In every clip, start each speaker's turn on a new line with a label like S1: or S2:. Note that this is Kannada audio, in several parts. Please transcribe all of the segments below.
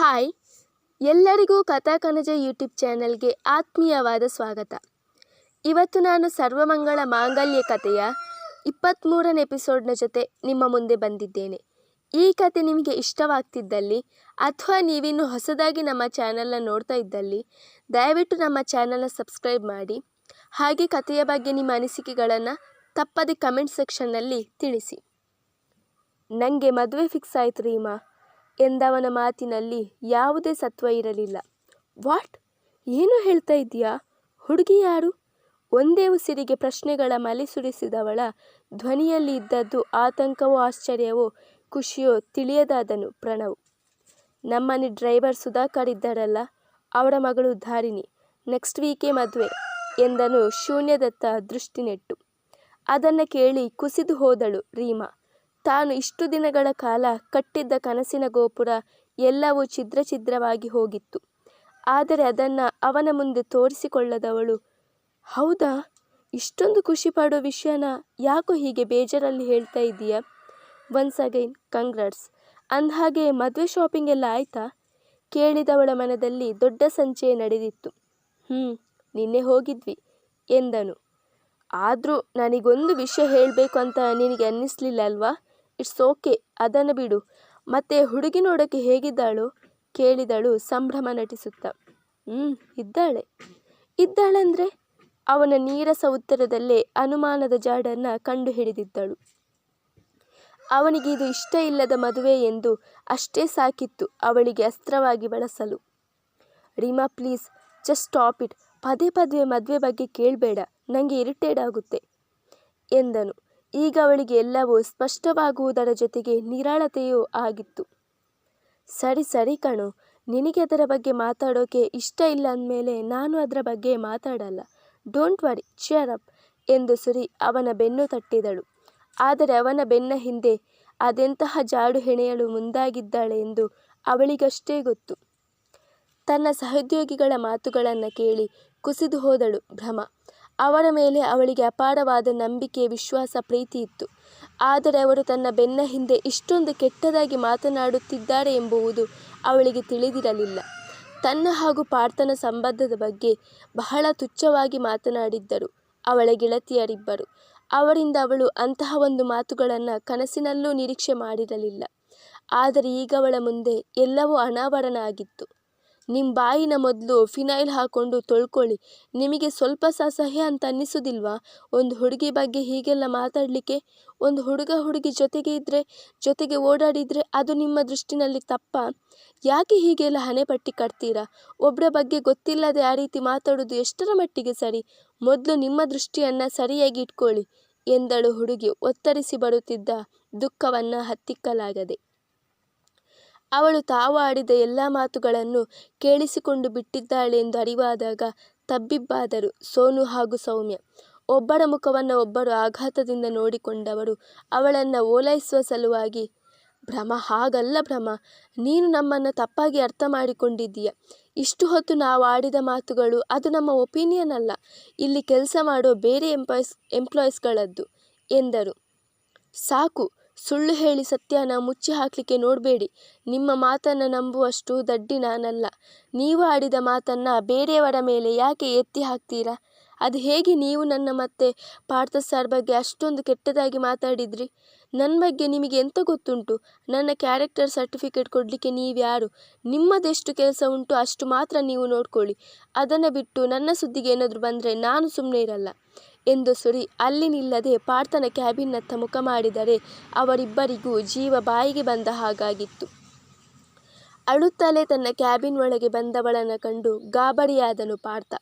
S1: ಹಾಯ್. ಎಲ್ಲರಿಗೂ ಕಥಾಕನಜ ಯೂಟ್ಯೂಬ್ ಚಾನೆಲ್ಗೆ ಆತ್ಮೀಯವಾದ ಸ್ವಾಗತ. ಇವತ್ತು ನಾನು ಸರ್ವಮಂಗಳ ಮಾಂಗಲ್ಯ ಕಥೆಯ ಇಪ್ಪತ್ತ್ಮೂರನೇ ಎಪಿಸೋಡ್ನ ಜೊತೆ ನಿಮ್ಮ ಮುಂದೆ ಬಂದಿದ್ದೇನೆ. ಈ ಕತೆ ನಿಮಗೆ ಇಷ್ಟವಾಗ್ತಿದ್ದಲ್ಲಿ ಅಥವಾ ನೀವಿನ್ನು ಹೊಸದಾಗಿ ನಮ್ಮ ಚಾನಲ್ನ ನೋಡ್ತಾ ಇದ್ದಲ್ಲಿ, ದಯವಿಟ್ಟು ನಮ್ಮ ಚಾನಲ್ನ ಸಬ್ಸ್ಕ್ರೈಬ್ ಮಾಡಿ. ಹಾಗೆ ಕಥೆಯ ಬಗ್ಗೆ ನಿಮ್ಮ ಅನಿಸಿಕೆಗಳನ್ನು ತಪ್ಪದೆ ಕಮೆಂಟ್ ಸೆಕ್ಷನ್ನಲ್ಲಿ ತಿಳಿಸಿ. ನನಗೆ ಮದುವೆ ಫಿಕ್ಸ್ ಆಯ್ತು ರೀಮಾ. ಎಂದವನ ಮಾತಿನಲ್ಲಿ ಯಾವುದೇ ಸತ್ವ ಇರಲಿಲ್ಲ. ವಾಟ್? ಏನು ಹೇಳ್ತಾ ಇದ್ದೀಯಾ? ಹುಡುಗಿ ಯಾರು? ಒಂದೇ ಉಸಿರಿಗೆ ಪ್ರಶ್ನೆಗಳ ಮಲೆ ಸುರಿಸಿದವಳ ಧ್ವನಿಯಲ್ಲಿ ಇದ್ದದ್ದು ಆತಂಕವೋ ಆಶ್ಚರ್ಯವೋ ಖುಷಿಯೋ ತಿಳಿಯದಾದನು ಪ್ರಣವ್. ನಮ್ಮನೆ ಡ್ರೈವರ್ ಸುಧಾಕರ್ ಇದ್ದಾರಲ್ಲ, ಅವರ ಮಗಳು ಧಾರಿಣಿ. ನೆಕ್ಸ್ಟ್ ವೀಕೇ ಮದುವೆ, ಎಂದನು ಶೂನ್ಯದತ್ತ ದೃಷ್ಟಿನೆಟ್ಟು. ಅದನ್ನು ಕೇಳಿ ಕುಸಿದು ಹೋದಳು ರೀಮಾ. ತಾನು ಇಷ್ಟು ದಿನಗಳ ಕಾಲ ಕಟ್ಟಿದ್ದ ಕನಸಿನ ಗೋಪುರ ಎಲ್ಲವೂ ಛಿದ್ರ ಛಿದ್ರವಾಗಿ ಹೋಗಿತ್ತು. ಆದರೆ ಅದನ್ನು ಅವನ ಮುಂದೆ ತೋರಿಸಿಕೊಳ್ಳದವಳು, ಹೌದಾ? ಇಷ್ಟೊಂದು ಖುಷಿ ಪಡೋ ವಿಷಯನ ಯಾಕೋ ಹೀಗೆ ಬೇಜಾರಲ್ಲಿ ಹೇಳ್ತಾ ಇದೀಯ ಒನ್ಸ್ ಅಗೈನ್ ಕಂಗ್ರಾಟ್ಸ್ ಅಂದಹಾಗೆ ಮದುವೆ ಶಾಪಿಂಗ್ ಎಲ್ಲ ಆಯ್ತಾ? ಕೇಳಿದವಳ ಮನದಲ್ಲಿ ದೊಡ್ಡ ಸಂಚಯ ನಡೆದಿತ್ತು. ಹ್ಞೂ ನಿನ್ನೆ ಹೋಗಿದ್ವಿ, ಎಂದನು. ಆದರೂ ನನಗೊಂದು ವಿಷಯ ಹೇಳಬೇಕು ಅಂತ ನಿನಗೆ ಅನ್ನಿಸ್ಲಿಲ್ಲ ಅಲ್ವಾ? ಇಟ್ಸ್ ಓಕೆ, ಅದನ್ನು ಬಿಡು. ಮತ್ತೆ ಹುಡುಗಿ ನೋಡೋಕ್ಕೆ ಹೇಗಿದ್ದಾಳು ಕೇಳಿದಳು ಸಂಭ್ರಮ ನಟಿಸುತ್ತಾ. ಹ್ಞೂ ಇದ್ದಾಳೆ. ಇದ್ದಾಳಂದ್ರೆ ಅವನ ನೀರಸ ಉತ್ತರದಲ್ಲೇ ಅನುಮಾನದ ಜಾಡನ್ನು ಕಂಡು ಹಿಡಿದಿದ್ದಳು. ಅವನಿಗೆ ಇದು ಇಷ್ಟ ಇಲ್ಲದ ಮದುವೆ ಎಂದು ಅಷ್ಟೇ ಸಾಕಿತ್ತು ಅವಳಿಗೆ ಅಸ್ತ್ರವಾಗಿ ಬಳಸಲು. Reema, please, just stop it. ಪದೇ ಪದೇ ಮದುವೆ ಬಗ್ಗೆ ಕೇಳಬೇಡ ನನಗೆ ಇರಿಟೇಡ್ ಆಗುತ್ತೆ, ಎಂದನು. ಈಗ ಅವಳಿಗೆ ಎಲ್ಲವೂ ಸ್ಪಷ್ಟವಾಗುವುದರ ಜೊತೆಗೆ ನಿರಾಳತೆಯೂ ಆಗಿತ್ತು. ಸರಿ ಸರಿ ಕಣು, ನಿನಗೆ ಅದರ ಬಗ್ಗೆ ಮಾತಾಡೋಕೆ ಇಷ್ಟ ಇಲ್ಲ ಅಂದಮೇಲೆ ನಾನು ಅದರ ಬಗ್ಗೆ ಮಾತಾಡಲ್ಲ. ಡೋಂಟ್ ವರಿ, ಚಿಯರ್ ಅಪ್ ಎಂದು ಸುರಿ ಅವನ ಬೆನ್ನು ತಟ್ಟಿದಳು. ಆದರೆ ಅವನ ಬೆನ್ನ ಹಿಂದೆ ಅದೆಂತಹ ಜಾಡು ಹೆಣೆಯಲು ಮುಂದಾಗಿದ್ದಾಳೆ ಎಂದು ಅವಳಿಗಷ್ಟೇ ಗೊತ್ತು. ತನ್ನ ಸಹೋದ್ಯೋಗಿಗಳ ಮಾತುಗಳನ್ನು ಕೇಳಿ ಕುಸಿದು ಹೋದಳು ಭ್ರಮ. ಅವರ ಮೇಲೆ ಅವಳಿಗೆ ಅಪಾರವಾದ ನಂಬಿಕೆ, ವಿಶ್ವಾಸ, ಪ್ರೀತಿ ಇತ್ತು. ಆದರೆ ಅವರು ತನ್ನ ಬೆನ್ನ ಹಿಂದೆ ಇಷ್ಟೊಂದು ಕೆಟ್ಟದಾಗಿ ಮಾತನಾಡುತ್ತಿದ್ದಾರೆ ಎಂಬುವುದು ಅವಳಿಗೆ ತಿಳಿದಿರಲಿಲ್ಲ. ತನ್ನ ಹಾಗೂ ಪಾರ್ಥನ ಸಂಬಂಧದ ಬಗ್ಗೆ ಬಹಳ ತುಚ್ಛವಾಗಿ ಮಾತನಾಡಿದ್ದರು ಅವಳ ಗೆಳತಿಯರಿಬ್ಬರು. ಅವರಿಂದ ಅವಳು ಅಂತಹ ಒಂದು ಮಾತುಗಳನ್ನು ಕನಸಿನಲ್ಲೂ ನಿರೀಕ್ಷೆ ಮಾಡಿರಲಿಲ್ಲ. ಆದರೆ ಈಗ ಅವಳ ಮುಂದೆ ಎಲ್ಲವೂ ಅನಾವರಣ ಆಗಿತ್ತು ನಿಮ್ಮ ಬಾಯಿನ ಮೊದಲು ಫಿನೈಲ್ ಹಾಕ್ಕೊಂಡು ತೊಳ್ಕೊಳ್ಳಿ. ನಿಮಗೆ ಸ್ವಲ್ಪ ಸಹ ಸಹ್ಯ ಅಂತ ಅನ್ನಿಸೋದಿಲ್ವಾ? ಒಂದು ಹುಡುಗಿ ಬಗ್ಗೆ ಹೀಗೆಲ್ಲ ಮಾತಾಡಲಿಕ್ಕೆ, ಒಂದು ಹುಡುಗ ಹುಡುಗಿ ಜೊತೆಗೆ ಇದ್ದರೆ ಜೊತೆಗೆ ಓಡಾಡಿದರೆ ಅದು ನಿಮ್ಮ ದೃಷ್ಟಿನಲ್ಲಿ ತಪ್ಪಾ? ಯಾಕೆ ಹೀಗೆಲ್ಲ ಹಣೆಪಟ್ಟಿ ಕಟ್ತೀರಾ? ಒಬ್ಬರ ಬಗ್ಗೆ ಗೊತ್ತಿಲ್ಲದೆ ಆ ರೀತಿ ಮಾತಾಡೋದು ಎಷ್ಟರ ಮಟ್ಟಿಗೆ ಸರಿ? ಮೊದಲು ನಿಮ್ಮ ದೃಷ್ಟಿಯನ್ನು ಸರಿಯಾಗಿ ಇಟ್ಕೊಳ್ಳಿ ಎಂದಳು ಹುಡುಗಿ ಒತ್ತರಿಸಿ ಬರುತ್ತಿದ್ದ ದುಃಖವನ್ನು ಹತ್ತಿಕ್ಕಲಾಗದೆ. ಅವಳು ತಾವು ಆಡಿದ ಎಲ್ಲ ಮಾತುಗಳನ್ನು ಕೇಳಿಸಿಕೊಂಡು ಬಿಟ್ಟಿದ್ದಾಳೆಂದು ಅರಿವಾದಾಗ ತಬ್ಬಿಬ್ಬಾದರು ಸೋನು ಹಾಗೂ ಸೌಮ್ಯ. ಒಬ್ಬರ ಮುಖವನ್ನು ಒಬ್ಬರು ಆಘಾತದಿಂದ ನೋಡಿಕೊಂಡವರು ಅವಳನ್ನು ಓಲೈಸುವ ಸಲುವಾಗಿ, ಭ್ರಮ, ಹಾಗಲ್ಲ ಭ್ರಮ, ನೀನು ನಮ್ಮನ್ನು ತಪ್ಪಾಗಿ ಅರ್ಥ ಮಾಡಿಕೊಂಡಿದ್ದೀಯ. ಇಷ್ಟು ಹೊತ್ತು ನಾವು ಆಡಿದ ಮಾತುಗಳು ಅದು ನಮ್ಮ ಒಪಿನಿಯನ್ ಅಲ್ಲ, ಇಲ್ಲಿ ಕೆಲಸ ಮಾಡೋ ಬೇರೆ ಎಂಪ್ಲಾಯ್ಸ್, ಎಂಪ್ಲಾಯ್ಸ್ಗಳದ್ದು ಎಂದರು. ಸಾಕು ಸುಳ್ಳು ಹೇಳಿ ಸತ್ಯನ ಮುಚ್ಚಿ ಹಾಕಲಿಕ್ಕೆ ನೋಡಬೇಡಿ. ನಿಮ್ಮ ಮಾತನ್ನು ನಂಬುವಷ್ಟು ದಡ್ಡಿ ನಾನಲ್ಲ. ನೀವು ಆಡಿದ ಮಾತನ್ನು ಬೇರೆಯವರ ಮೇಲೆ ಯಾಕೆ ಎತ್ತಿ ಹಾಕ್ತೀರಾ? ಅದು ಹೇಗೆ ನೀವು ನನ್ನ ಮತ್ತೆ ಪಾರ್ಥ ಸರ್ ಬಗ್ಗೆ ಅಷ್ಟೊಂದು ಕೆಟ್ಟದಾಗಿ ಮಾತಾಡಿದ್ರಿ? ನನ್ನ ಬಗ್ಗೆ ನಿಮಗೆ ಎಂತ ಗೊತ್ತುಂಟು? ನನ್ನ ಕ್ಯಾರೆಕ್ಟರ್ ಸರ್ಟಿಫಿಕೇಟ್ ಕೊಡಲಿಕ್ಕೆ ನೀವ್ಯಾರು? ನಿಮ್ಮದೆಷ್ಟು ಕೆಲಸ ಉಂಟು ಅಷ್ಟು ಮಾತ್ರ ನೀವು ನೋಡ್ಕೊಳ್ಳಿ. ಅದನ್ನು ಬಿಟ್ಟು ನನ್ನ ಸುದ್ದಿಗೆ ಏನಾದರೂ ಬಂದರೆ ನಾನು ಸುಮ್ಮನೆ ಇರಲ್ಲ. ಎಂದು ಸುರಿ ಅಲ್ಲಿ ನಿಲ್ಲದೆ ಪಾರ್ಥನ ಕ್ಯಾಬಿನ್ನತ್ತ ಮುಖ ಮಾಡಿದರೆ ಅವರಿಬ್ಬರಿಗೂ ಜೀವ ಬಾಯಿಗೆ ಬಂದ ಹಾಗಾಗಿತ್ತು. ಅಳುತ್ತಲೇ ತನ್ನ ಕ್ಯಾಬಿನ್ ಒಳಗೆ ಬಂದವಳನ್ನು ಕಂಡು ಗಾಬರಿಯಾದನು ಪಾರ್ಥ.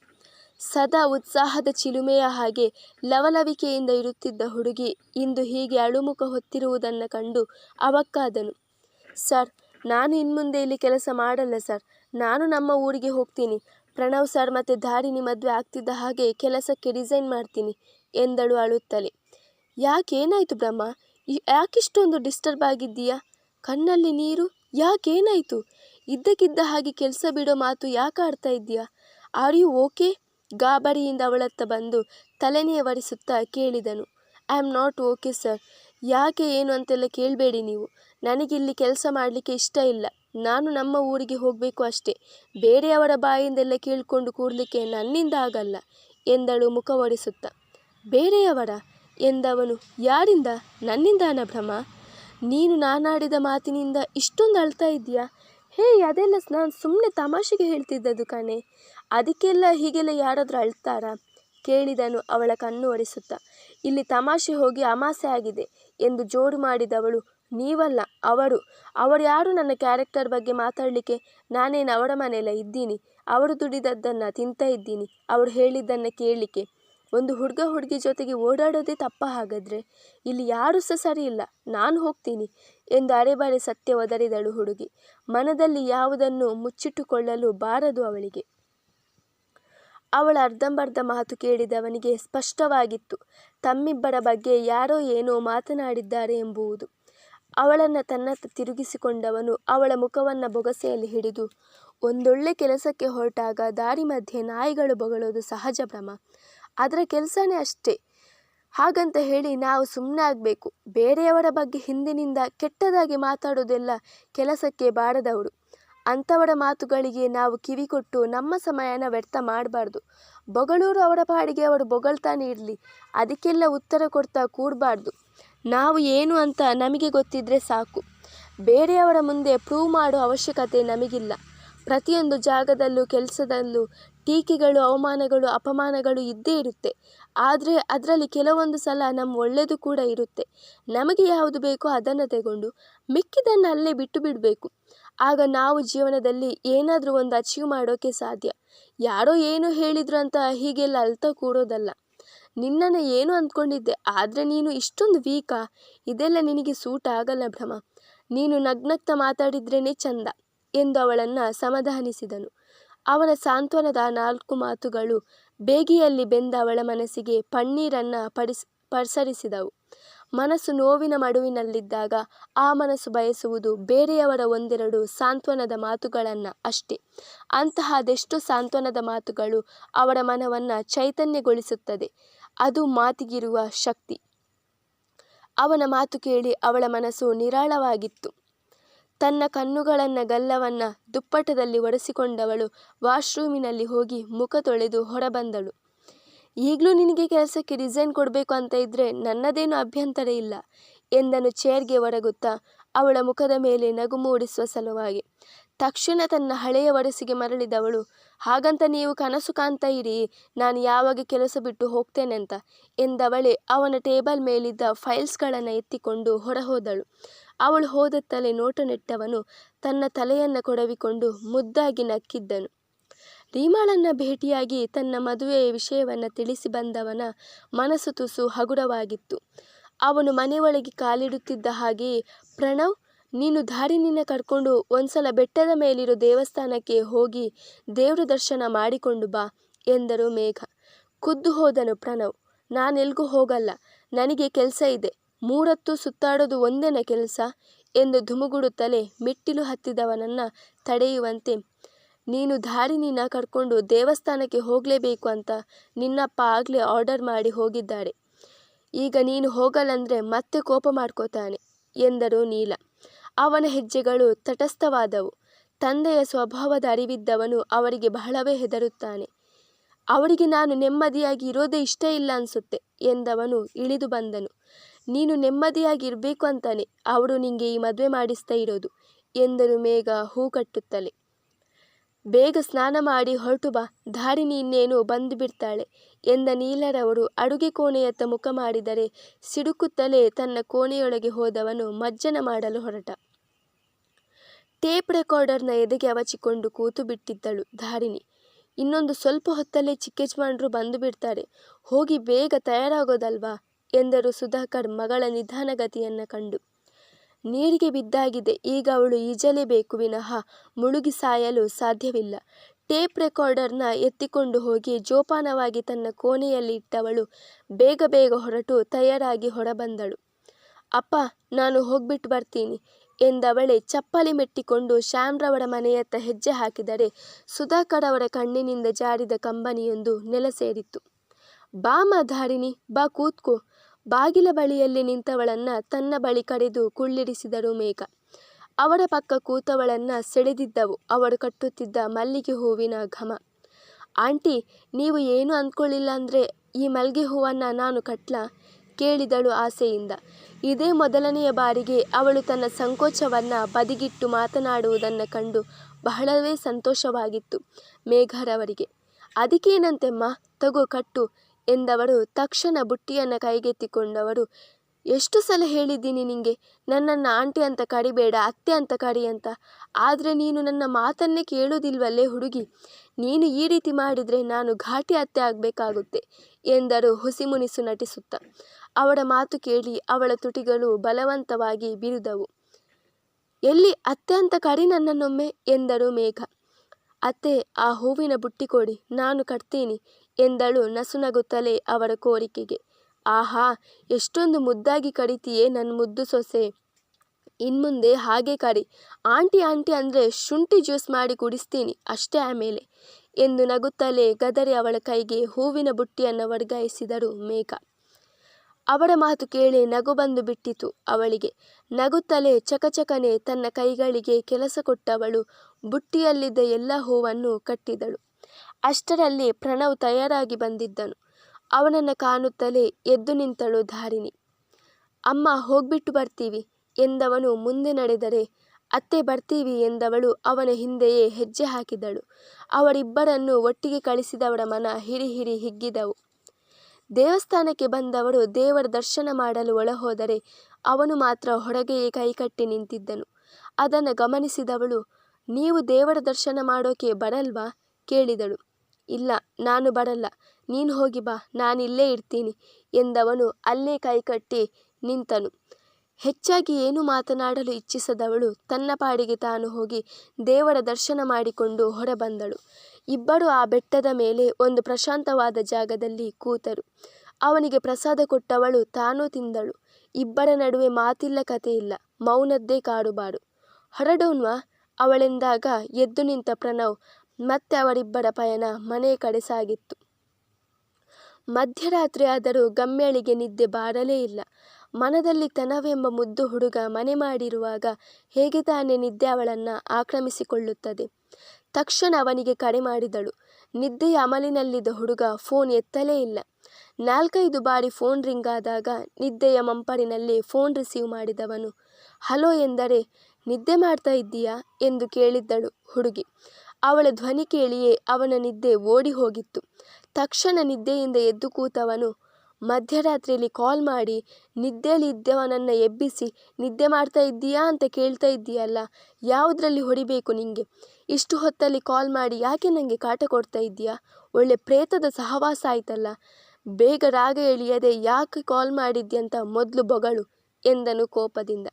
S1: ಸದಾ ಉತ್ಸಾಹದ ಚಿಲುಮೆಯ ಹಾಗೆ ಲವಲವಿಕೆಯಿಂದ ಇರುತ್ತಿದ್ದ ಹುಡುಗಿ ಇಂದು ಹೀಗೆ ಅಳುಮುಖ ಹೊತ್ತಿರುವುದನ್ನು ಕಂಡು ಅವಕ್ಕಾದನು. ಸರ್, ನಾನು ಇನ್ಮುಂದೆ ಇಲ್ಲಿ ಕೆಲಸ ಮಾಡಲ್ಲ ಸರ್. ನಾನು ನಮ್ಮ ಊರಿಗೆ ಹೋಗ್ತೀನಿ. ಪ್ರಣವ್ ಸರ್ ಮತ್ತು ಧಾರಿಣಿ ಮದುವೆ ಆಗ್ತಿದ್ದ ಹಾಗೆ ಕೆಲಸಕ್ಕೆ ರಿಸೈನ್ ಮಾಡ್ತೀನಿ, ಎಂದಳು ಅಳುತ್ತಲೇ. ಯಾಕೇನಾಯಿತು ಬ್ರಹ್ಮ? ಯಾಕಿಷ್ಟೊಂದು ಡಿಸ್ಟರ್ಬ್ ಆಗಿದ್ದೀಯಾ? ಕಣ್ಣಲ್ಲಿ ನೀರು? ಯಾಕೇನಾಯಿತು? ಇದ್ದಕ್ಕಿದ್ದ ಹಾಗೆ ಕೆಲಸ ಬಿಡೋ ಮಾತು ಯಾಕೆ ಆಡ್ತಾ ಇದ್ದೀಯಾ? Are you okay? ಗಾಬರಿಯಿಂದ ಅವಳತ್ತ ಬಂದು ತಲೆನೇ ವರಿಸುತ್ತಾ ಕೇಳಿದನು. I am not okay sir. ಯಾಕೆ ಏನು ಅಂತೆಲ್ಲ ಕೇಳಬೇಡಿ ನೀವು. ನನಗಿಲ್ಲಿ ಕೆಲಸ ಮಾಡಲಿಕ್ಕೆ ಇಷ್ಟ ಇಲ್ಲ. ನಾನು ನಮ್ಮ ಊರಿಗೆ ಹೋಗಬೇಕು ಅಷ್ಟೇ. ಬೇರೆಯವರ ಬಾಯಿಂದೆಲ್ಲ ಕೇಳಿಕೊಂಡು ಕೂರಲಿಕ್ಕೆ ನನ್ನಿಂದ ಆಗಲ್ಲ, ಎಂದಳು ಮುಖ ಒಡಿಸುತ್ತ ಬೇರೆಯವರ? ಎಂದವನು. ಯಾರಿಂದ? ನನ್ನಿಂದಾನ ಭ್ರಮ. ನೀನು ನಾನಾಡಿದ ಮಾತಿನಿಂದ ಇಷ್ಟೊಂದು ಅಳ್ತಾ ಇದೆಯಾ ಹೇ, ಅದೆಲ್ಲ ನಾನು ಸುಮ್ಮನೆ ತಮಾಷೆಗೆ ಹೇಳ್ತಿದ್ದದು ಕಣೆ. ಅದಕ್ಕೆಲ್ಲ ಹೀಗೆಲ್ಲ ಯಾರಾದರೂ ಅಳ್ತಾರಾ? ಕೇಳಿದನು ಅವಳ ಕಣ್ಣು ಒರೆಸುತ್ತಾ. ಇಲ್ಲಿ ತಮಾಷೆ ಹೋಗಿ ಅಮಾಸೆ ಆಗಿದೆ ಎಂದು ಜೋರು ಮಾಡಿದವಳು ನೀವಲ್ಲ ಅವರು ಅವರು ಯಾರು ನನ್ನ ಕ್ಯಾರೆಕ್ಟರ್ ಬಗ್ಗೆ ಮಾತಾಡಲಿಕ್ಕೆ? ನಾನೇನು ಅವರ ಮನೆಯಲ್ಲ ಇದ್ದೀನಿ? ಅವರು ದುಡಿದದ್ದನ್ನು ತಿಂತಾ ಇದ್ದೀನಿ ಅವರು ಹೇಳಿದ್ದನ್ನು ಕೇಳಲಿಕ್ಕೆ. ಒಂದು ಹುಡುಗ ಹುಡುಗಿ ಜೊತೆಗೆ ಓಡಾಡೋದೇ ತಪ್ಪ ಹಾಗಾದರೆ? ಇಲ್ಲಿ ಯಾರೂ ಸಹ ಸರಿ ಇಲ್ಲ, ನಾನು ಹೋಗ್ತೀನಿ ಎಂದು ಅರೆಬರೆ ಸತ್ಯ ಒದರಿದಳು ಹುಡುಗಿ. ಮನದಲ್ಲಿ ಯಾವುದನ್ನು ಮುಚ್ಚಿಟ್ಟುಕೊಳ್ಳಲು ಬಾರದು ಅವಳಿಗೆ. ಅವಳ ಅರ್ಧಂಬರ್ಧ ಮಾತು ಕೇಳಿದವನಿಗೆ ಸ್ಪಷ್ಟವಾಗಿತ್ತು. ತಮ್ಮಿಬ್ಬರ ಬಗ್ಗೆ ಯಾರೋ ಏನೋ ಮಾತನಾಡಿದ್ದಾರೆ ಎಂಬುವುದು. ಅವಳನ್ನು ತನ್ನತ್ತ ತಿರುಗಿಸಿಕೊಂಡವನು ಅವಳ ಮುಖವನ್ನು ಬೊಗಸೆಯಲ್ಲಿ ಹಿಡಿದು, ಒಂದೊಳ್ಳೆ ಕೆಲಸಕ್ಕೆ ಹೊರಟಾಗ ದಾರಿ ಮಧ್ಯೆ ನಾಯಿಗಳು ಬೊಗಳೋದು ಸಹಜ ಭ್ರಮ. ಅದರ ಕೆಲಸನೇ ಅಷ್ಟೇ. ಹಾಗಂತ ಹೇಳಿ ನಾವು ಸುಮ್ಮನೆ ಆಗಬೇಕು ಬೇರೆಯವರ ಬಗ್ಗೆ ಹಿಂದಿನಿಂದ ಕೆಟ್ಟದಾಗಿ ಮಾತಾಡೋದೆಲ್ಲ ಕೆಲಸಕ್ಕೆ ಬಾರದವರು ಅಂಥವರ ಮಾತುಗಳಿಗೆ ನಾವು ಕಿವಿ ಕೊಟ್ಟು ನಮ್ಮ ಸಮಯನ ವ್ಯರ್ಥ ಮಾಡಬಾರ್ದು. ಬೊಗಳೂರು ಅವರ ಪಾಡಿಗೆ ಅವರು ಬೊಗಳ್ತಾನೆ ಇರಲಿ. ಅದಕ್ಕೆಲ್ಲ ಉತ್ತರ ಕೊಡ್ತಾ ಕೂಡಬಾರ್ದು ನಾವು ಏನು ಅಂತ ನಮಗೆ ಗೊತ್ತಿದ್ದರೆ ಸಾಕು. ಬೇರೆಯವರ ಮುಂದೆ ಪ್ರೂವ್ ಮಾಡೋ ಅವಶ್ಯಕತೆ ನಮಗಿಲ್ಲ. ಪ್ರತಿಯೊಂದು ಜಾಗದಲ್ಲೂ, ಕೆಲಸದಲ್ಲೂ, ಟೀಕೆಗಳು, ಅವಮಾನಗಳು, ಅಪಮಾನಗಳು ಇದ್ದೇ ಇರುತ್ತೆ. ಆದರೆ ಅದರಲ್ಲಿ ಕೆಲವೊಂದು ಸಲ ನಮ್ಮ ಒಳ್ಳೆಯದು ಕೂಡ ಇರುತ್ತೆ. ನಮಗೆ ಯಾವುದು ಬೇಕೋ ಅದನ್ನು ತಗೊಂಡು ಮಿಕ್ಕಿದನ್ನು ಅಲ್ಲೇ ಬಿಟ್ಟು ಬಿಡಬೇಕು. ಆಗ ನಾವು ಜೀವನದಲ್ಲಿ ಏನಾದರೂ ಒಂದು ಅಚೀವ್ ಮಾಡೋಕ್ಕೆ ಸಾಧ್ಯ. ಯಾರೋ ಏನು ಹೇಳಿದ್ರು ಅಂತ ಹೀಗೆಲ್ಲ ಅಳ್ತಾ ಕೂರೋದಲ್ಲ ನಿನ್ನನ್ನು ಏನು ಅಂದ್ಕೊಂಡಿದ್ದೆ? ಆದರೆ ನೀನು ಇಷ್ಟೊಂದು ವೀಕಾ ಇದೆಲ್ಲ ನಿನಗೆ ಸೂಟ್ ಆಗಲ್ಲ ಭ್ರಮ. ನೀನು ನಗ್ನಗ್ತ ಮಾತಾಡಿದ್ರೇ ಚಂದ ಎಂದು ಅವಳನ್ನು ಸಮಾಧಾನಿಸಿದನು. ಅವನ ಸಾಂತ್ವನದ ನಾಲ್ಕು ಮಾತುಗಳು ಬೇಗಿಯಲ್ಲಿ ಬೆಂದ ಅವಳ ಮನಸ್ಸಿಗೆ ಪಣ್ಣೀರನ್ನು ಪಡಿಸ್ ಪಸರಿಸಿದವು ಮನಸ್ಸು ನೋವಿನ ಮಡುವಿನಲ್ಲಿದ್ದಾಗ ಆ ಮನಸ್ಸು ಬಯಸುವುದು ಬೇರೆಯವರ ಒಂದೆರಡು ಸಾಂತ್ವನದ ಮಾತುಗಳನ್ನು ಅಷ್ಟೇ. ಅಂತಹ ಅದೆಷ್ಟು ಸಾಂತ್ವನದ ಮಾತುಗಳು ಅವರ ಮನವನ್ನು ಚೈತನ್ಯಗೊಳಿಸುತ್ತದೆ. ಅದು ಮಾತಿಗಿರುವ ಶಕ್ತಿ. ಅವನ ಮಾತು ಕೇಳಿ ಅವಳ ಮನಸ್ಸು ನಿರಾಳವಾಗಿತ್ತು. ತನ್ನ ಕಣ್ಣುಗಳನ್ನು ಗಲ್ಲವನ್ನು ದುಪ್ಪಟದಲ್ಲಿ ಒರೆಸಿಕೊಂಡವಳು ವಾಶ್ರೂಮಿನಲ್ಲಿ ಹೋಗಿ ಮುಖ ತೊಳೆದು ಹೊರಬಂದಳು. ಈಗಲೂ ನಿನಗೆ ಕೆಲಸಕ್ಕೆ ರಿಸೈನ್ ಕೊಡಬೇಕು ಅಂತ ಇದ್ದರೆ ನನ್ನದೇನು ಅಭ್ಯಂತರ ಇಲ್ಲ, ಎಂದನು ಚೇರ್ಗೆ ಒರಗುತ್ತಾ ಅವಳ ಮುಖದ ಮೇಲೆ ನಗು ಮೂಡಿಸುವ ಸಲುವಾಗಿ. ತಕ್ಷಣ ತನ್ನ ಹಳೆಯ ವರಸಿಗೆ ಮರಳಿದವಳು, ಹಾಗಂತ ನೀವು ಕನಸು ಕಾಣ್ತಾ ಇರಿ, ನಾನು ಯಾವಾಗ ಕೆಲಸ ಬಿಟ್ಟು ಹೋಗ್ತೇನೆ ಅಂತ ಎಂದವಳೆ ಅವನ ಟೇಬಲ್ ಮೇಲಿದ್ದ ಫೈಲ್ಸ್ಗಳನ್ನು ಎತ್ತಿಕೊಂಡು ಹೊರಹೋದಳು. ಅವಳು ಹೋದತ್ತಲೆ ನೋಟ ನೆಟ್ಟವನು ತನ್ನ ತಲೆಯನ್ನು ಕೊಡವಿಕೊಂಡು ಮುದ್ದಾಗಿ ನಕ್ಕಿದ್ದನು. ರೀಮಾಳನ್ನ ಭೇಟಿಯಾಗಿ ತನ್ನ ಮದುವೆಯ ವಿಷಯವನ್ನು ತಿಳಿಸಿ ಬಂದವನ ಮನಸ್ಸು ತುಸು ಹಗುರವಾಗಿತ್ತು. ಅವನು ಮನೆಯೊಳಗೆ ಕಾಲಿಡುತ್ತಿದ್ದ ಹಾಗೆಯೇ ಪ್ರಣವ್, ನೀನು ದಾರಿ ನಿನ್ನ ಕರ್ಕೊಂಡು ಒಂದ್ಸಲ ಬೆಟ್ಟದ ಮೇಲಿರೋ ದೇವಸ್ಥಾನಕ್ಕೆ ಹೋಗಿ ದೇವ್ರ ದರ್ಶನ ಮಾಡಿಕೊಂಡು ಬಾ, ಎಂದರು ಮೇಘ. ಖುದ್ದು ಹೋದನು ಪ್ರಣವ್. ನಾನೆಲ್ಗೂ ಹೋಗಲ್ಲ. ನನಗೆ ಕೆಲಸ ಇದೆ. ಮೂರತ್ತು ಸುತ್ತಾಡೋದು ಒಂದೇನ ಕೆಲಸ? ಎಂದು ಧುಮುಗುಡುತ್ತಲೇ ಮೆಟ್ಟಿಲು ಹತ್ತಿದವನನ್ನು ತಡೆಯುವಂತೆ ನೀನು ನಿನ್ನ ಕರ್ಕೊಂಡು ದೇವಸ್ಥಾನಕ್ಕೆ ಹೋಗಲೇಬೇಕು ಅಂತ ನಿನ್ನಪ್ಪ ಆಗಲೇ ಆರ್ಡರ್ ಮಾಡಿ ಹೋಗಿದ್ದಾರೆ. ಈಗ ನೀನು ಹೋಗಲ್ಲಂದ್ರೆ ಮತ್ತೆ ಕೋಪ ಮಾಡ್ಕೋತಾನೆ, ಎಂದರು ನೀಲ. ಅವನ ಹೆಜ್ಜೆಗಳು ತಟಸ್ಥವಾದವು. ತಂದೆಯ ಸ್ವಭಾವದ ಅರಿವಿದ್ದವನು ಅವರಿಗೆ ಬಹಳವೇ ಹೆದರುತ್ತಾನೆ. ಅವರಿಗೆ ನಾನು ನೆಮ್ಮದಿಯಾಗಿ ಇರೋದೇ ಇಷ್ಟ ಇಲ್ಲ ಅನಿಸುತ್ತೆ, ಎಂದವನು ಇಳಿದು ಬಂದನು. ನೀನು ನೆಮ್ಮದಿಯಾಗಿ ಇರಬೇಕು ಅಂತಾನೆ ಅವರು ನಿಂಗೆ ಈ ಮದುವೆ ಮಾಡಿಸ್ತಾ ಇರೋದು, ಎಂದರು ಮೇಘ ಹೂ ಕಟ್ಟುತ್ತಲೇ. ಬೇಗ ಸ್ನಾನ ಮಾಡಿ ಹೊರಟು ಬಾ ಧಾರಿಣಿ ಇನ್ನೇನು ಬಂದು ಬಿಡ್ತಾಳೆ ಎಂದ ನೀಲರವರು ಅಡುಗೆ ಕೋಣೆಯತ್ತ ಮುಖ ಮಾಡಿದರೆ ಸಿಡುಕುತ್ತಲೇ ತನ್ನ ಕೋಣೆಯೊಳಗೆ ಹೋದವನು ಮಜ್ಜನ ಮಾಡಲು ಹೊರಟ. ಟೇಪ್ ರೆಕಾರ್ಡರ್ನ ಎದೆಗೆ ಅವಚಿಕೊಂಡು ಕೂತು ಬಿಟ್ಟಿದ್ದಳು ಧಾರಿಣಿ ಇನ್ನೊಂದು ಸ್ವಲ್ಪ ಹೊತ್ತಲ್ಲೇ ಚಿಕ್ಕಯಜಮಾನ್ರು ಬಂದು ಬಿಡ್ತಾರೆ, ಹೋಗಿ ಬೇಗ ತಯಾರಾಗೋದಲ್ವಾ ಎಂದರು ಸುಧಾಕರ್ ಮಗಳ ನಿಧಾನಗತಿಯನ್ನು ಕಂಡು. ನೀರಿಗೆ ಬಿದ್ದಾಗಿದೆ. ಈಗ ಅವಳು ಈಜಲೇಬೇಕು ವಿನಃ ಮುಳುಗಿ ಸಾಯಲು ಸಾಧ್ಯವಿಲ್ಲ. ಟೇಪ್ ರೆಕಾರ್ಡರ್ನ ಎತ್ತಿಕೊಂಡು ಹೋಗಿ ಜೋಪಾನವಾಗಿ ತನ್ನ ಕೋಣೆಯಲ್ಲಿ ಇಟ್ಟವಳು ಬೇಗ ಬೇಗ ಹೊರಟು ತಯಾರಾಗಿ ಹೊರಬಂದಳು. ಅಪ್ಪ, ನಾನು ಹೋಗ್ಬಿಟ್ಟು ಬರ್ತೀನಿ ಎಂದವಳೆ ಚಪ್ಪಲಿ ಮೆಟ್ಟಿಕೊಂಡು ಶ್ಯಾಮ್ರವರ ಮನೆಯತ್ತ ಹೆಜ್ಜೆ ಹಾಕಿದರೆ ಸುಧಾಕರ್ ಅವರ ಕಣ್ಣಿನಿಂದ ಜಾರಿದ ಕಂಬನಿಯೊಂದು ನೆಲ ಸೇರಿತ್ತು ಬಾ ಧಾರಿಣಿ, ಬಾ ಕೂತ್ಕೋ ಬಾಗಿಲ ಬಳಿಯಲ್ಲಿ ನಿಂತವಳನ್ನ ತನ್ನ ಬಳಿ ಕರೆದು ಕುಳ್ಳಿರಿಸಿದರು ಮೇಘ. ಅವರ ಪಕ್ಕ ಕೂತವಳನ್ನು ಸೆಳೆದಿದ್ದವು. ಅವಳು ಕಟ್ಟುತ್ತಿದ್ದ ಮಲ್ಲಿಗೆ ಹೂವಿನ ಘಮ. ಆಂಟಿ, ನೀವು ಏನು ಅಂದ್ಕೊಳ್ಳಿಲ್ಲ ಅಂದರೆ ಈ ಮಲ್ಲಿಗೆ ಹೂವನ್ನು ನಾನು ಕಟ್ಲಾ ಕೇಳಿದಳು ಆಸೆಯಿಂದ. ಇದೇ ಮೊದಲನೆಯ ಬಾರಿಗೆ ಅವಳು ತನ್ನ ಸಂಕೋಚವನ್ನು ಬದಿಗಿಟ್ಟು ಮಾತನಾಡುವುದನ್ನು ಕಂಡು ಬಹಳವೇ ಸಂತೋಷವಾಗಿತ್ತು ಮೇಘರವರಿಗೆ. ಅದಕ್ಕೇನಂತೆಮ್ಮ? ತಗೋ, ಕಟ್ಟು. ಎಂದವರು ತಕ್ಷಣ ಬುಟ್ಟಿಯನ್ನು ಕೈಗೆತ್ತಿಕೊಂಡವರು. ಎಷ್ಟು ಸಲ ಹೇಳಿದ್ದೀನಿ ನಿನಗೆ ನನ್ನನ್ನು ಆಂಟಿ ಅಂತ ಕರಿಬೇಡ, ಅತ್ತೆ ಅಂತ ಕರಿ ಅಂತ. ಆದರೆ ನೀನು ನನ್ನ ಮಾತನ್ನೇ ಕೇಳೋದಿಲ್ವಲ್ಲೇ ಹುಡುಗಿ? ನೀನು ಈ ರೀತಿ ಮಾಡಿದರೆ ನಾನು ಘಾಟಿ ಅತ್ತೆ ಆಗಬೇಕಾಗುತ್ತೆ, ಎಂದರು ಹುಸಿಮುನಿಸು ನಟಿಸುತ್ತ. ಅವಳ ಮಾತು ಕೇಳಿ ಅವಳ ತುಟಿಗಳು ಬಲವಂತವಾಗಿ ಬಿರಿದವು. ಎಲ್ಲಿ, ಅತ್ತೆ ಅಂತ ಕರಿ ನನ್ನನ್ನೊಮ್ಮೆ? ಎಂದರು ಮೇಘ. ಅತ್ತೆ, ಆ ಹೂವಿನ ಬುಟ್ಟಿ ಕೊಡಿ, ನಾನು ಕಟ್ತೀನಿ. ಎಂದಳು ನಸುನಗುತ್ತಲೇ ಅವರ ಕೋರಿಕೆಗೆ. ಆಹಾ, ಎಷ್ಟೊಂದು ಮುದ್ದಾಗಿ ಕಡಿತೀಯೇ ನನ್ನ ಮುದ್ದು ಸೊಸೆ. ಇನ್ಮುಂದೆ ಹಾಗೆ ಕರಿ. ಆಂಟಿ ಆಂಟಿ ಅಂದರೆ ಶುಂಠಿ ಜ್ಯೂಸ್ ಮಾಡಿ ಕುಡಿಸ್ತೀನಿ ಅಷ್ಟೇ ಆಮೇಲೆ ಎಂದು ನಗುತ್ತಲೇ ಗದರಿ ಅವಳ ಕೈಗೆ ಹೂವಿನ ಬುಟ್ಟಿಯನ್ನು ವರ್ಗಾಯಿಸಿದರು ಮೇಘ. ಅವರ ಮಾತು ಕೇಳಿ ನಗು ಬಂದು ಬಿಟ್ಟಿತು ಅವಳಿಗೆ. ನಗುತ್ತಲೇ ಚಕಚಕನೆ ತನ್ನ ಕೈಗಳಿಗೆ ಕೆಲಸ ಕೊಟ್ಟವಳು ಬುಟ್ಟಿಯಲ್ಲಿದ್ದ ಎಲ್ಲ ಹೂವನ್ನು ಕಟ್ಟಿದಳು. ಅಷ್ಟರಲ್ಲಿ ಪ್ರಣವ್ ತಯಾರಾಗಿ ಬಂದಿದ್ದನು. ಅವನನ್ನು ಕಾಣುತ್ತಲೇ ಎದ್ದು ನಿಂತಳು ಧಾರಿಣಿ. ಅಮ್ಮ, ಹೋಗ್ಬಿಟ್ಟು ಬರ್ತೀವಿ ಎಂದವನು ಮುಂದೆ ನಡೆದರೆ, ಅತ್ತೆ, ಬರ್ತೀವಿ ಎಂದವಳು ಅವನ ಹಿಂದೆಯೇ ಹೆಜ್ಜೆ ಹಾಕಿದಳು. ಅವರಿಬ್ಬರನ್ನು ಒಟ್ಟಿಗೆ ಕಳಿಸಿದವರ ಮನ ಹಿರಿ ಹಿರಿ ಹಿಗ್ಗಿದವು. ದೇವಸ್ಥಾನಕ್ಕೆ ಬಂದವರು ದೇವರ ದರ್ಶನ ಮಾಡಲು ಒಳಹೋದರೆ ಅವನು ಮಾತ್ರ ಹೊರಗೆಯೇ ಕೈಕಟ್ಟಿ ನಿಂತಿದ್ದನು. ಅದನ್ನು ಗಮನಿಸಿದವಳು, ನೀವು ದೇವರ ದರ್ಶನ ಮಾಡೋಕೆ ಬರಲ್ವಾ? ಕೇಳಿದಳು. ಇಲ್ಲ, ನಾನು ಬರಲ್ಲ. ನೀನು ಹೋಗಿ ಬಾ ನಾನಿಲ್ಲೇ ಇರ್ತೀನಿ ಎಂದವನು ಅಲ್ಲೇ ಕೈಕಟ್ಟಿ ನಿಂತನು. ಹೆಚ್ಚಾಗಿ ಏನು ಮಾತನಾಡಲು ಇಚ್ಛಿಸದವಳು ತನ್ನ ಪಾಡಿಗೆ ತಾನು ಹೋಗಿ ದೇವರ ದರ್ಶನ ಮಾಡಿಕೊಂಡು ಹೊರಬಂದಳು. ಇಬ್ಬರು ಆ ಬೆಟ್ಟದ ಮೇಲೆ ಒಂದು ಪ್ರಶಾಂತವಾದ ಜಾಗದಲ್ಲಿ ಕೂತರು. ಅವನಿಗೆ ಪ್ರಸಾದ ಕೊಟ್ಟವಳು ತಾನೂ ತಿಂದಳು. ಇಬ್ಬರ ನಡುವೆ ಮಾತಿಲ್ಲ ಕಥೆಯಿಲ್ಲ ಮೌನದ್ದೇ ಕಾಡುಬಾಡು. ಹೊರಡೋನ್ವಾ ಅವಳೆಂದಾಗ ಎದ್ದು ನಿಂತ ಪ್ರಣವ್ ಮತ್ತೆ ಅವರಿಬ್ಬರ ಪಯಣ ಮನೆಯ ಕಡೆ ಸಾಗಿತ್ತು. ಮಧ್ಯರಾತ್ರಿ ಆದರೂ ಗಮ್ಯಳಿಗೆ ನಿದ್ದೆ ಬಾರಲೇ ಇಲ್ಲ. ಮನದಲ್ಲಿ ತನವೆಂಬ ಮುದ್ದು ಹುಡುಗ ಮನೆ ಮಾಡಿರುವಾಗ ಹೇಗೆ ತಾನೇ ನಿದ್ದೆ ಅವಳನ್ನು ಆಕ್ರಮಿಸಿಕೊಳ್ಳುತ್ತದೆ. ತಕ್ಷಣ ಅವನಿಗೆ ಕರೆ ಮಾಡಿದಳು. ನಿದ್ದೆಯ ಅಮಲಿನಲ್ಲಿದ್ದ ಹುಡುಗ ಫೋನ್ ಎತ್ತಲೇ ಇಲ್ಲ. ನಾಲ್ಕೈದು ಬಾರಿ ಫೋನ್ ರಿಂಗ್ ಆದಾಗ ನಿದ್ದೆಯ ಮಂಪರಿನಲ್ಲಿ ಫೋನ್ ರಿಸೀವ್ ಮಾಡಿದವನು. ಹಲೋ ಎಂದರೆ, ನಿದ್ದೆ ಮಾಡ್ತಾ ಇದ್ದೀಯಾ? ಎಂದು ಕೇಳಿದ್ದಳು ಹುಡುಗಿ. ಅವಳ ಧ್ವನಿ ಕೇಳಿಯೇ ಅವನ ನಿದ್ದೆ ಓಡಿ ಹೋಗಿತ್ತು ತಕ್ಷಣ ನಿದ್ದೆಯಿಂದ ಎದ್ದು ಕೂತವನು. ಮಧ್ಯರಾತ್ರಿಯಲ್ಲಿ ಕಾಲ್ ಮಾಡಿ, ನಿದ್ದೆಯಲ್ಲಿ ಇದ್ದವನನ್ನು ಎಬ್ಬಿಸಿ, ನಿದ್ದೆ ಮಾಡ್ತಾ ಇದ್ದೀಯಾ ಅಂತ ಕೇಳ್ತಾ ಇದ್ದೀಯಲ್ಲ, ಯಾವುದರಲ್ಲಿ ಹೊಡಿಬೇಕು ನಿಂಗೆ? ಇಷ್ಟು ಹೊತ್ತಲ್ಲಿ ಕಾಲ್ ಮಾಡಿ ಯಾಕೆ ನನಗೆ ಕಾಟ ಕೊಡ್ತಾ ಇದ್ದೀಯಾ? ಒಳ್ಳೆ ಪ್ರೇತದ ಸಹವಾಸ ಆಯ್ತಲ್ಲ. ಬೇಗ ರಾಗ ಎಳೆಯದೆ ಯಾಕೆ ಕಾಲ್ ಮಾಡಿದ್ಯಂತ ಮೊದಲು ಬೊಗಳು ಎಂದನು ಕೋಪದಿಂದ.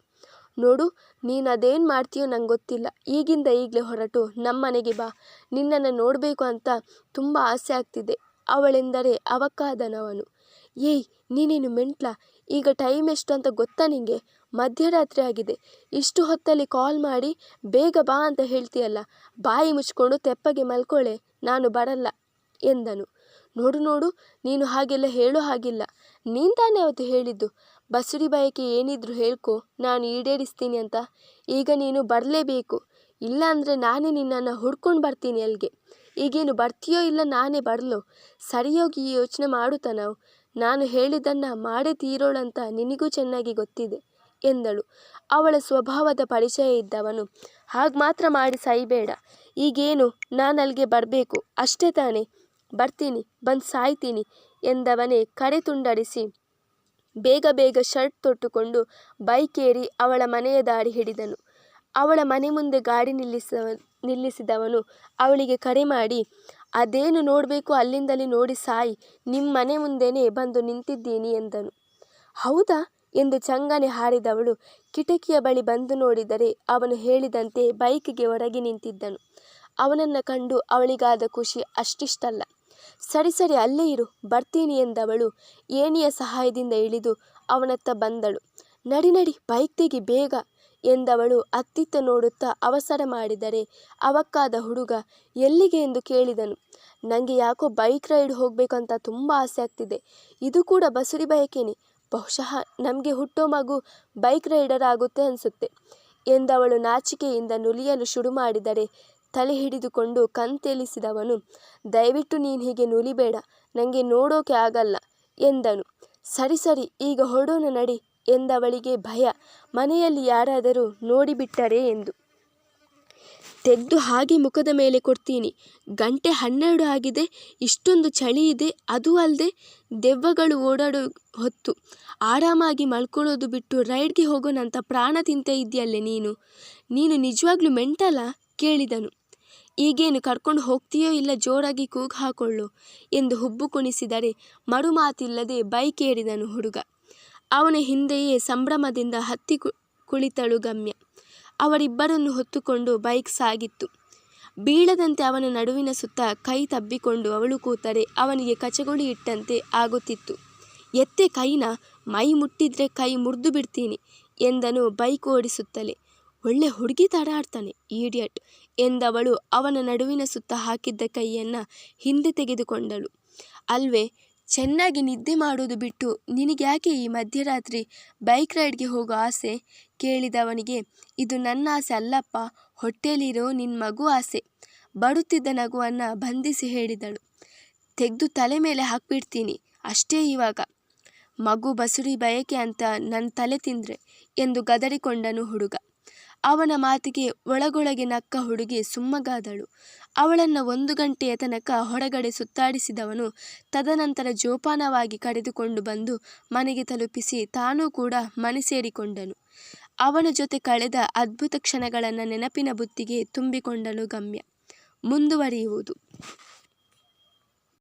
S1: ನೋಡು ನೀನು ಅದೇನು ಮಾಡ್ತೀಯೋ ನಂಗೆ ಗೊತ್ತಿಲ್ಲ. ಈಗಿಂದ ಈಗಲೇ ಹೊರಟು, ನಮ್ಮನೆಗೆ ಬಾ. ನಿನ್ನನ್ನು ನೋಡಬೇಕು ಅಂತ ತುಂಬ ಆಸೆ ಆಗ್ತಿದೆ. ಅವಳೆಂದರೆ ಅವಕ್ಕಾದನವನು ಏಯ್, ನೀನೇನು ಮೆಂಟ್ಲ? ಈಗ ಟೈಮ್ ಎಷ್ಟು ಅಂತ ಗೊತ್ತಾ ನಿಂಗೆ? ಮಧ್ಯರಾತ್ರಿ ಆಗಿದೆ. ಇಷ್ಟು ಹೊತ್ತಲ್ಲಿ ಕಾಲ್ ಮಾಡಿ, ಬೇಗ ಬಾ ಅಂತ ಹೇಳ್ತೀಯಲ್ಲ, ಬಾಯಿ ಮುಚ್ಕೊಂಡು ತೆಪ್ಪಗೆ ಮಲ್ಕೊಳ್ಳೆ ನಾನು ಬರಲ್ಲ ಎಂದನು. ನೋಡು ನೋಡು, ನೀನು ಹಾಗೆಲ್ಲ ಹೇಳೋ ಹಾಗಿಲ್ಲ. ನೀನು ತಾನೇ ಅವತ್ತು ಹೇಳಿದ್ದು? ಬಸುರಿ ಬಯಕೆ ಏನಿದ್ರು ಹೇಳ್ಕೊ, ನಾನು ಈಡೇರಿಸ್ತೀನಿ ಅಂತ. ಈಗ ನೀನು ಬರಲೇಬೇಕು. ಇಲ್ಲ ಅಂದರೆ ನಾನೇ ನಿನ್ನನ್ನು ಹುಡ್ಕೊಂಡು ಬರ್ತೀನಿ ಅಲ್ಲಿಗೆ ಈಗೇನು ಬರ್ತೀಯೋ ಇಲ್ಲ ನಾನೇ ಬರಲೋ? ಸರಿಯೋಗಿ ಈ ಯೋಚನೆ ಮಾಡುತ್ತಾ ನಾವು? ನಾನು ಹೇಳಿದ್ದನ್ನು ಮಾಡೇ ತೀರೋಳಂತ ನಿನಗೂ ಚೆನ್ನಾಗಿ ಗೊತ್ತಿದೆ, ಎಂದಳು. ಅವಳ ಸ್ವಭಾವದ ಪರಿಚಯ ಇದ್ದವನು. ಹಾಗೆ ಮಾತ್ರ ಮಾಡಿ ಸೈಬೇಡ ಈಗೇನು ನಾನು ಅಲ್ಲಿಗೆ ಬರಬೇಕು? ಅಷ್ಟೇ ತಾನೇ. ಬರ್ತೀನಿ, ಬಂದು ಸಾಯ್ತೀನಿ, ಎಂದವನೇ ಕರೆ ತುಂಡರಿಸಿ ಬೇಗ ಬೇಗ ಶರ್ಟ್ ತೊಟ್ಟುಕೊಂಡು ಬೈಕ್ ಏರಿ ಅವಳ ಮನೆಯ ದಾರಿ ಹಿಡಿದನು. ಅವಳ ಮನೆ ಮುಂದೆ ಗಾಡಿ ನಿಲ್ಲಿಸವ, ನಿಲ್ಲಿಸಿದವನು ಅವಳಿಗೆ ಕರೆ ಮಾಡಿ, ಅದೇನು ನೋಡಬೇಕು ಅಲ್ಲಿಂದಲೇ ನೋಡಿ ಸಾಯಿ ನಿಮ್ಮ ಮನೆ ಮುಂದೆನೇ ಬಂದು ನಿಂತಿದ್ದೀನಿ ಎಂದನು. ಹೌದಾ? ಎಂದು ಚಂಗನೆ ಹಾರಿದವಳು ಕಿಟಕಿಯ ಬಳಿ ಬಂದು ನೋಡಿದರೆ ಅವನು ಹೇಳಿದಂತೆ ಬೈಕಿಗೆ ಹೊರಗೆ ನಿಂತಿದ್ದನು. ಅವನನ್ನು ಕಂಡು ಅವಳಿಗಾದ ಖುಷಿ ಅಷ್ಟಿಷ್ಟಲ್ಲ. ಸರಿ ಸರಿ, ಅಲ್ಲೇ ಇರು, ಬರ್ತೀನಿ ಎಂದವಳು. ಏಣಿಯ ಸಹಾಯದಿಂದ ಇಳಿದು ಅವನತ್ತ ಬಂದಳು. ನಡಿ ನಡಿ ಬೈಕ್ ತೆಗಿ, ಬೇಗ ಎಂದವಳು ಅತ್ತಿತ್ತ ನೋಡುತ್ತಾ ಅವಸರ ಮಾಡಿದರೆ ಅವಕ್ಕಾದ ಹುಡುಗ ಎಲ್ಲಿಗೆ ಎಂದು ಕೇಳಿದನು. ನನಗೆ ಯಾಕೋ ಬೈಕ್ ರೈಡ್ ಹೋಗಬೇಕಂತ ತುಂಬ ಆಸೆ ಆಗ್ತಿದೆ. ಇದು ಕೂಡ ಬಸುರಿ ಬಯಕೇನೆ. ಬಹುಶಃ ನಮಗೆ ಹುಟ್ಟೋ ಮಗು ಬೈಕ್ ರೈಡರ್ ಆಗುತ್ತೆ ಅನಿಸುತ್ತೆ ಎಂದವಳು ನಾಚಿಕೆಯಿಂದ ನುಲಿಯಲು ಶುರು ಮಾಡಿದರೆ ತಲೆ ಹಿಡಿದುಕೊಂಡು ಕಂತೆಲಿಸಿದವನು, ದಯವಿಟ್ಟು ನೀನು ಹೀಗೆ ನುಲಿಬೇಡ ನನಗೆ ನೋಡೋಕೆ ಆಗಲ್ಲ ಎಂದನು. ಸರಿ ಸರಿ, ಈಗ ಹೊರಡೋಣ ನಡಿ ಎಂದವಳಿಗೆ ಭಯ. ಮನೆಯಲ್ಲಿ ಯಾರಾದರೂ ನೋಡಿಬಿಟ್ಟರೆ ಎಂದು. ತೆಗೆದು ಹಾಗೆ ಮುಖದ ಮೇಲೆ ಕೊಡ್ತೀನಿ. ಗಂಟೆ ಹನ್ನೆರಡು ಆಗಿದೆ, ಇಷ್ಟೊಂದು ಚಳಿ ಇದೆ, ಅದೂ ಅಲ್ಲದೆ ದೆವ್ವಗಳು ಓಡಾಡೋ ಹೊತ್ತು. ಆರಾಮಾಗಿ ಮಲ್ಕೊಳ್ಳೋದು ಬಿಟ್ಟು ರೈಡ್ಗೆ ಹೋಗೋಣಂತ ಪ್ರಾಣ ತಿಂತ ಇದೆಯಲ್ಲೇ ನೀನು? ನೀನು ನಿಜವಾಗ್ಲೂ ಮೆಂಟಲ್ಲ ಕೇಳಿದನು. ಈಗೇನು ಕರ್ಕೊಂಡು ಹೋಗ್ತೀಯೋ ಇಲ್ಲ ಜೋರಾಗಿ ಕೂಗು ಹಾಕೊಳ್ಳು ಎಂದು ಹುಬ್ಬು ಕುಣಿಸಿದರೆ ಮರುಮಾತಿಲ್ಲದೆ ಬೈಕ್ ಏರಿದನು ಹುಡುಗ. ಅವನ ಹಿಂದೆಯೇ ಸಂಭ್ರಮದಿಂದ ಹತ್ತಿ ಕುಳಿತಳು ಗಮ್ಯ. ಅವರಿಬ್ಬರನ್ನು ಹೊತ್ತುಕೊಂಡು ಬೈಕ್ ಸಾಗಿತ್ತು. ಬೀಳದಂತೆ ಅವನ ನಡುವಿನ ಸುತ್ತ ಕೈ ತಬ್ಬಿಕೊಂಡು ಅವಳು ಕೂತರೆ ಅವನಿಗೆ ಕಚಗುಳಿ ಇಟ್ಟಂತೆ ಆಗುತ್ತಿತ್ತು. ಎತ್ತೆ ಕೈನ? ಮೈ ಮುಟ್ಟಿದ್ರೆ ಕೈ ಮುರಿದು ಬಿಡ್ತೀನಿ ಎಂದನು ಬೈಕ್ ಓಡಿಸುತ್ತಲೇ. ಒಳ್ಳೆ ಹುಡುಗಿ ಥರ ಆಡ್ತಾನೆ, ಈಡಿಯಟ್. ಎಂದವಳು ಅವನ ನಡುವಿನ ಸುತ್ತ ಹಾಕಿದ್ದ ಕೈಯನ್ನು ಹಿಂದೆ ತೆಗೆದುಕೊಂಡಳು. ಅಲ್ವೇ, ಚೆನ್ನಾಗಿ ನಿದ್ದೆ ಮಾಡೋದು ಬಿಟ್ಟು ನಿನಗ್ಯಾಕೆ ಈ ಮಧ್ಯರಾತ್ರಿ ಬೈಕ್ ರೈಡ್ಗೆ ಹೋಗೋ ಆಸೆ? ಕೇಳಿದವನಿಗೆ, ಇದು ನನ್ನ ಆಸೆ ಅಲ್ಲಪ್ಪ, ಹೊಟ್ಟೆಯಲ್ಲಿರೋ ನಿನ್ನ ಮಗು ಆಸೆ. ಬಡುತ್ತಿದ್ದ ನಗುವನ್ನು ಬಂಧಿಸಿ ಹೇಳಿದಳು. ತೆಗೆದು ತಲೆ ಮೇಲೆ ಹಾಕ್ಬಿಡ್ತೀನಿ, ಅಷ್ಟೇ ಇವಾಗ. ಮಗು ಬಸುರಿ ಬಯಕೆ ಅಂತ ನನ್ನ ತಲೆ ತಿಂದರೆ, ಎಂದು ಗದರಿಕೊಂಡನು ಹುಡುಗ. ಅವನ ಮಾತಿಗೆ ಒಳಗೊಳಗೆ ನಕ್ಕ ಹುಡುಗಿ ಸುಮ್ಮಗಾದಳು. ಅವಳನ್ನು ಒಂದು ಗಂಟೆಯ ತನಕ ಹೊರಗಡೆ ಸುತ್ತಾಡಿಸಿದವನು ತದನಂತರ ಜೋಪಾನವಾಗಿ ಕರೆದುಕೊಂಡು ಬಂದು ಮನೆಗೆ ತಲುಪಿಸಿ ತಾನೂ ಕೂಡ ಮನೆ ಸೇರಿಕೊಂಡನು. ಅವನ ಜೊತೆ ಕಳೆದ ಅದ್ಭುತ ಕ್ಷಣಗಳನ್ನು ನೆನಪಿನ ಬುತ್ತಿಗೆ ತುಂಬಿಕೊಂಡಳು ಗಮ್ಯ. ಮುಂದುವರಿಯುವುದು.